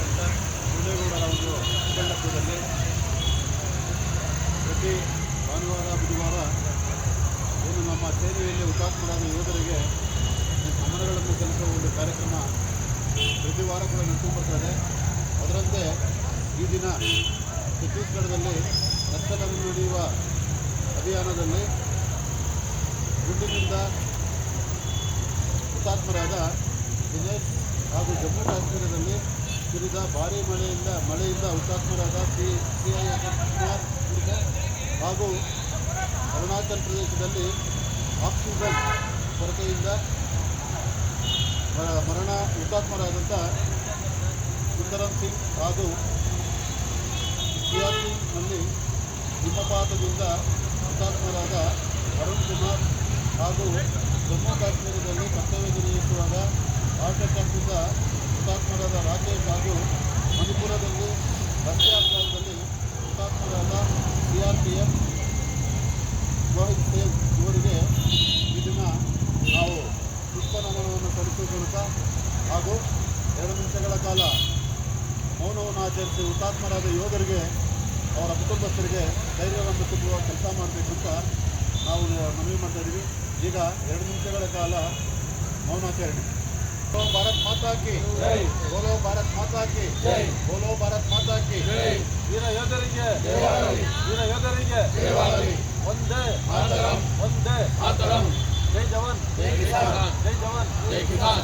ಮುರುಳೇಗೌಡರ ಒಂದು ಮುಖಂಡತ್ವದಲ್ಲಿ ಪ್ರತಿ ಭಾನುವಾರ, ಬುಧವಾರ ಏನು ನಮ್ಮ ಸೇನೆಯಲ್ಲಿ ಹುತಾತ್ಮರಾದ ಯೋಧರಿಗೆ ಸಮರಗಳನ್ನು ಸಲ್ಲಿಸುವ ಒಂದು ಕಾರ್ಯಕ್ರಮ ಪ್ರತಿ ವಾರ ಕೂಡ ನಡೆದು ಬರ್ತಾರೆ ಅದರಂತೆ ಈ ದಿನ ಛತ್ತೀಸ್ಗಢದಲ್ಲಿ ನಕ್ಸಲನ್ನು ನಡೆಯುವ ಅಭಿಯಾನದಲ್ಲಿ ಗುಂಡಿನಿಂದ ಹುತಾತ್ಮರಾದ ದಿನೇಶ್ ಹಾಗೂ ಜಮ್ಮು ಕಾಶ್ಮೀರದಲ್ಲಿ ಸುರಿದ ಭಾರೀ ಮಳೆಯಿಂದ ಮಳೆಯಿಂದ ಹುತಾತ್ಮರಾದ ಸಿ ಹಾಗೂ ಅರುಣಾಚಲ ಪ್ರದೇಶದಲ್ಲಿ ಆಕ್ಸಿಜನ್ ಕೊರತೆಯಿಂದ ಮರಣ ಹುತಾತ್ಮರಾದಂಥ ಸುಂದರಂ ಸಿಂಗ್ ಹಾಗೂ ಸಿಯಾಚಿನ್ನಲ್ಲಿ ಹಿಮಪಾತದಿಂದ ಹುತಾತ್ಮರಾದ ಅರುಣ್ ಕುಮಾರ್ ಹಾಗೂ ಜಮ್ಮು ಕಾಶ್ಮೀರದಲ್ಲಿ ಕರ್ತವ್ಯ ಮೂಲಕ ಹಾಗೂ ಎರಡು ನಿಮಿಷಗಳ ಕಾಲ ಮೌನವನ್ನು ಆಚರಿಸಿ ಹುತಾತ್ಮರಾದ ಯೋಧರಿಗೆ ಅವರ ಕುಟುಂಬಸ್ಥರಿಗೆ ಧೈರ್ಯವನ್ನು ತುಂಬುವ ಕೆಲಸ ಮಾಡಬೇಕು ಅಂತ ನಾವು ಮನವಿ ಮಾಡ್ತಾ ಇದ್ದೀವಿ. ಈಗ ಎರಡು ನಿಮಿಷಗಳ ಕಾಲ ಮೌನಾಚರಣೆ. ಭಾರತ್ ಮಾತಾಕಿ ಬೋಲೋ ಭಾರತ್ ಮಾತಾ ಕಿ ಬೋಲೋ ಭಾರತ್ ಮಾತಾ ಕಿ. జై జవాన్ జై కిసాన్